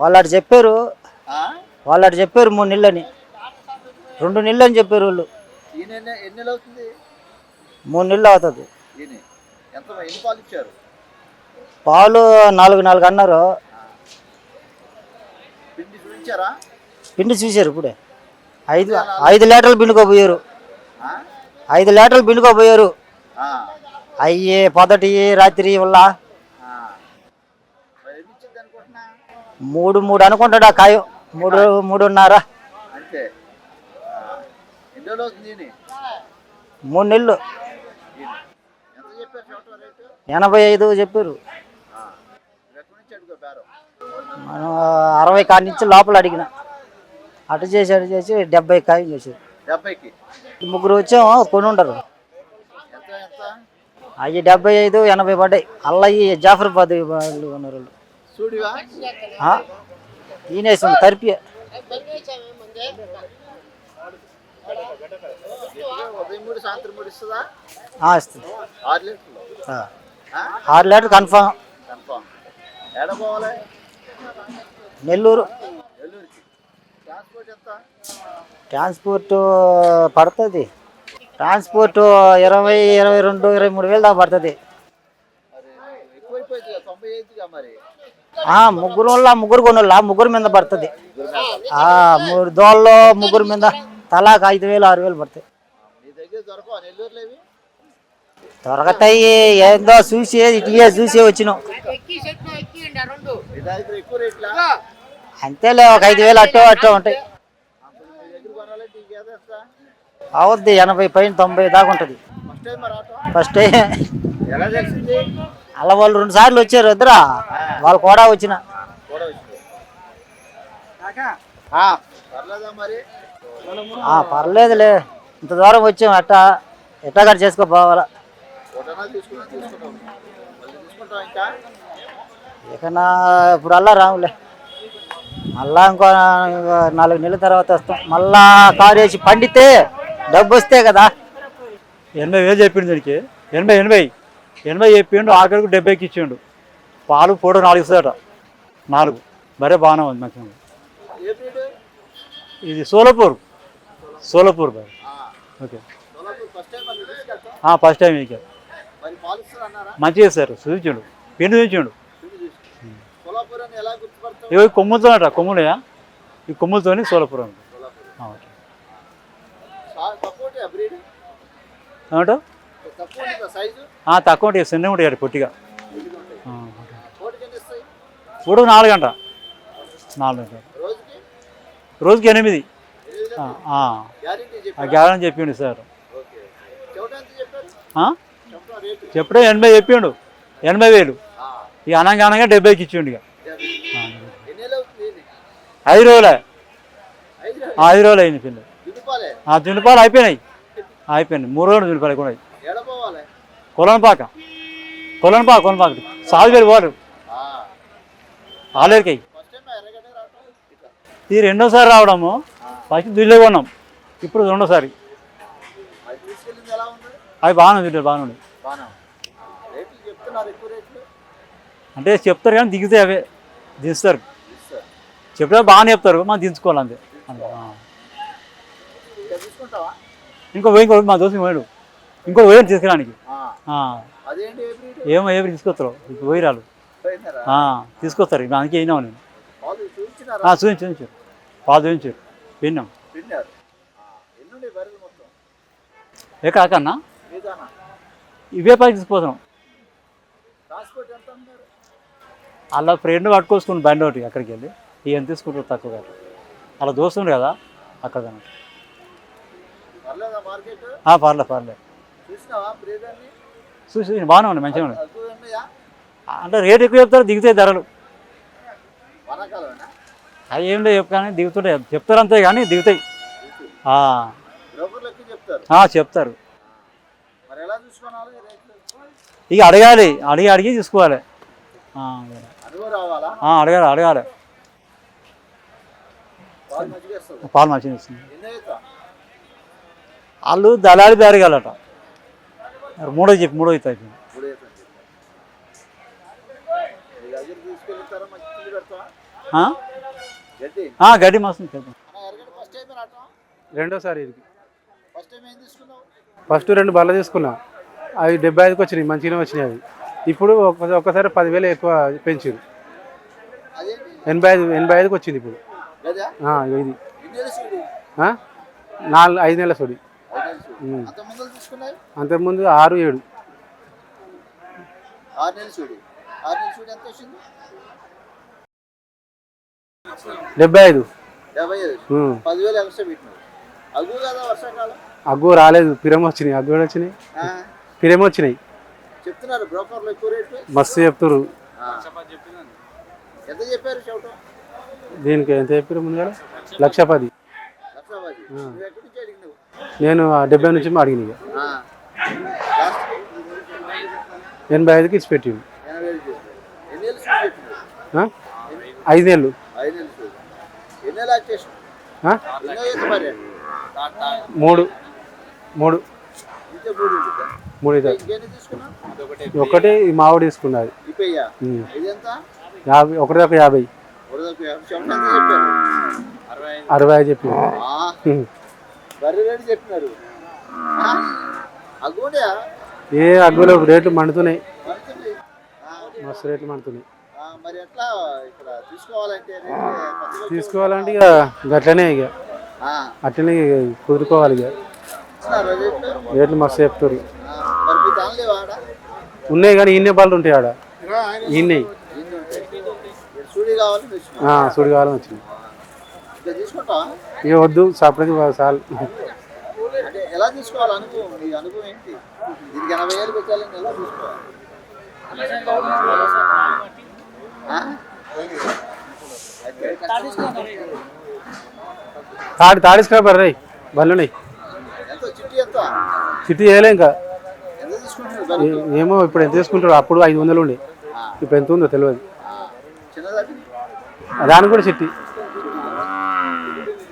వాళ్ళు అటు చెప్పారు? వాళ్ళు అటు చెప్పారు మూడు నెలలని. రెండు నెలలు అని చెప్పారు వాళ్ళు. మూడు నెలలు అవుతుంది. పాలు నాలుగు నాలుగు అన్నారు. పిండి చూశారు ఇప్పుడే. ఐదు ఐదు లీటర్లు పిండుకోపోయారు? ఐదు లీటర్లు పిండుకోపోయారు. అయ్యి పొదటి రాత్రి వల్ల మూడు మూడు అనుకుంటాడు కాయం. మూడు మూడున్నర. మూడు నెలలు. ఎనభై ఐదు చెప్పారు. మనం అరవై కాడి నుంచి లోపల అడిగిన. అటు చేసి అటు చేసి డెబ్బై కాయం చేశారు. డెబ్బైకి. ముగ్గురు వచ్చాము కొని ఉండరు. అవి డెబ్బై ఐదు ఎనభై పడ్డాయి. అల్లయ్యి జాఫర్బాద్ వాళ్ళు ఉన్నారు? ఈనేసింది తరిపి. ఇస్తుందా? ఆరు లీటర్ కన్ఫామ్. నెల్లూరు. ట్రాన్స్పోర్ట్ పడుతుంది. ట్రాన్స్పోర్ట్ ఇరవై ఇరవై రెండు ఇరవై మూడు వేలు దాకా పడుతుంది. ముగ్గురు వల్ల ముగ్గురు కొనుల్లా ముగ్గురు మీద పడుతుంది. ఆ, మూడు దోళ్ళు ముగ్గురు మీద తలాకు ఐదు వేలు ఆరు వేలు పడుతాయి. ఇవి దొరకతాయి ఏందో చూసి ఇటువే చూసి వచ్చినాం. అంతేలే ఒక ఐదు వేలు అట్టో అట్టో ఉంటాయి. అవుద్ది ఎనభై పైన తొంభై దాకా ఉంటుంది. ఫస్ట్ టైం అలా వాళ్ళు రెండు సార్లు వచ్చారు ఇద్దరా? వాళ్ళు కూడా వచ్చిన. కూడా వచ్చింది ఆ, పర్లేదా మరి ఆ, పర్లేదులే. ఇంత దూరం వచ్చాం ఎట్టా ఎట్టా కట్ చేసుకోపోవాలా ఒకటనా తీసుకున్నా తీసుకుంటాం మళ్ళీ తీసుకుంటాం ఇంకా ఇక నా ఇప్పుడు అల్లా రాములే. మళ్ళా ఇంకో నాలుగు నెలల తర్వాత వస్తాం. మళ్ళా కారు వేసి పండితే డబ్బు వస్తే కదా. ఎనభై వేలు చెప్పిండు దీనికి. ఎనభై ఎనభై. ఎనభై చెప్పిండు ఆఖరికి డెబ్బైకి ఇచ్చిండు. పాలు పూట నాలుగు ఇస్తుందట నాలుగు. మరే బాగానే ఉంది మంచిగా ఇది Solapur. Solapur bye. Okay. First time అన్నారా మంచిగా ఇస్తారు చూపించాడు పిండి చూపించాడు ఇవి కొమ్ములతోనట కొమ్ములయా? ఈ కొమ్ములతోని సోలపూర్ అంట తక్కువ ఉంటాయా తక్కువ ఉంటాయి పొట్టిగా. ఇప్పుడు నాలుగు గంట నాలుగు గంట రోజుకి? ఎనిమిది. గ్యారెంటీ చెప్పిండు సార్. చెప్పుడే ఎనభై చెప్పిండు. ఎనభై వేలు. ఇక అనగా అనగా డెబ్బైకి ఇచ్చిండు ఇక? ఐదు రోజులే. ఐదు రోజులు? అయింది పిల్ల. దున్నుపాలే? ఆ దునిపాలు అయిపోయినాయి. అయిపోయినాయి. మూడు రోజులు దునిపాలు కూడా కొలనపాక కొలనపాక కొలనపాక సాగు పోరు. ఇట్లా. ఇది రెండోసారి రావడము ఫస్ట్ దుల్లే కొన్నాం. ఇప్పుడు రెండోసారి. అవి బాగానే ఉంది బాగానే అంటే చెప్తారు కానీ దిగుతాయి అవే. దించుతారు. ఇస్తారు చెప్పినా బాగానే చెప్తారు మనం దించుకోవాలి అంతే. ఇంకా ఇంకో మా దోస్తు పోయాడు. ఇంకో పోయాడు తీసుకురానికి. ఏ ఏమో ఏమి తీసుకొస్తారు? పోయిరాలు తీసుకొస్తారు. ఇప్పుడు అందుకే అయినా నేను. చూపించు చూపించారు పాలు చూపించారు విన్నాం. ఏ కాకన్నా ఇవే పైకి అన్నారు అలా ఫ్రెండ్ పట్టుకొసుకుని బండి ఒకటి అక్కడికి వెళ్ళి ఇవన్నీ తీసుకుంటారు తక్కువ కదా అలా దోస్తుండే కదా అక్కడ. పర్లేదా మార్కెట్? ఆ, పర్లే పర్లే. చూసి బాగానే ఉన్నాయి మంచిగా ఉన్నాయి. ఉన్నాయా అంటే రేట్ ఎక్కువ చెప్తారు దిగుతాయి ధరలు. అవి ఏం లేదు చెప్పు కానీ దిగుతుంటాయి చెప్తారు అంతే కానీ దిగుతాయి. చెప్తారు. ఇక అడగాలి అడిగి అడిగి తీసుకోవాలి అడగాలి అడగాలి. పాలు మంచిగా ఇస్తుంది వాళ్ళు దళాలి బేరగాలట మూడో చెప్పి మూడో అవుతుంది ఆ? గడ్డి? రావటం రెండోసారి ఇది ఫస్ట్ టైం ఏం తీసుకున్నావు? ఫస్ట్ రెండు బల్ల తీసుకున్నా. అవి డెబ్బై ఐదుకి వచ్చినాయి మంచిగానే వచ్చినాయి అవి. ఇప్పుడు ఒక- ఒక్కసారి పదివేలు ఎక్కువ పెంచారు ఎనభై ఐదు ఎనభై ఐదుకి వచ్చింది ఇప్పుడు. ఇది? నాలుగు ఐదు నెలల సొడి. తీసుకున్నాయి అంతకుముందు ఆరు ఏడు. ఆరు నెలలు చూడు. ఆరు నెలలు చూడు ఎంత వచ్చింది? డెబ్బై ఐదు. డెబ్బై ఐదు. ఉమ్. పదివేలు ఎక్స్ట్రా పెట్టినావు? అగ్గు కదా వర్షాకాలం. అగ్గు రాలేదు. పిరమ వచ్చినాయి. అగ్గు వచ్చినాయి. ఆ, పిరమ వచ్చినాయి. చెప్తున్నారు బ్రోకర్లు ఎక్కువ రేట్లు? మస్తు. ఎంత చెప్పారు చెప్పటం దీనికి ఎంత చెప్పారు ముందుగా లక్ష పది. నుంచి అడిగినావు నేను ఆ డెబ్బై నుంచి అడిగిన ఎనభై ఐదుకి ఇచ్చి పెట్టిండు. ఎనభై వేలు చెప్పారు ఎన్ని నెలలు చూడు చెప్పినావు ఆ? ఐదు నెలలు ఐదు నెలలు చూడు ఎన్ని నెలలు యాక్టేషన్ ఆ? ఎన్నో ఈత మరి? మూడు. మూడు. మూడు ఒకటి ఈ మామిడి తీసుకున్నది యాభై ఒకటి దాకా యాభై. అరవై ఐదు. చెప్పింది ఆ, బర్రె రేటు చెప్పినారు అగ్గుండే ఏ అగ్గులో రేట్లు మండుతున్నాయి. మస్తు రేట్లు మండుతున్నాయి. ఆ, మరి ఎట్లా ఇక్కడ తీసుకోవాలంటే ఇక గట్లనే ఇక. అట్లనే కుదురుకోవాలి ఇక. రేట్లు మస్తు చెప్తారు ఉన్నాయి కానీ ఇన్నే బళ్ళు ఉంటాయి ఆడ. ఇన్ని. సూడి కావాలి తెచ్చుకో. సుడి కాలం వచ్చింది. ఇక వద్దు సపరేట్ చాలు ఎలా తీసుకోవాలి అనుభవం? నీ అనుభవం ఏంటి? దీనికి ఎనభై వేలు పెట్టాలని ఎలా తీసుకోవాలి ఆ? తాడి తాడిసుకురా బర్రై ఎంత? చిట్టి చేయలే ఇంకా. ఏమో ఇప్పుడు ఎంత తీసుకుంటారు అప్పుడు ఐదు వందలు ఉండే. ఇప్పుడు ఎంత ఉందో తెలియదు దానికి కూడా చిట్టి.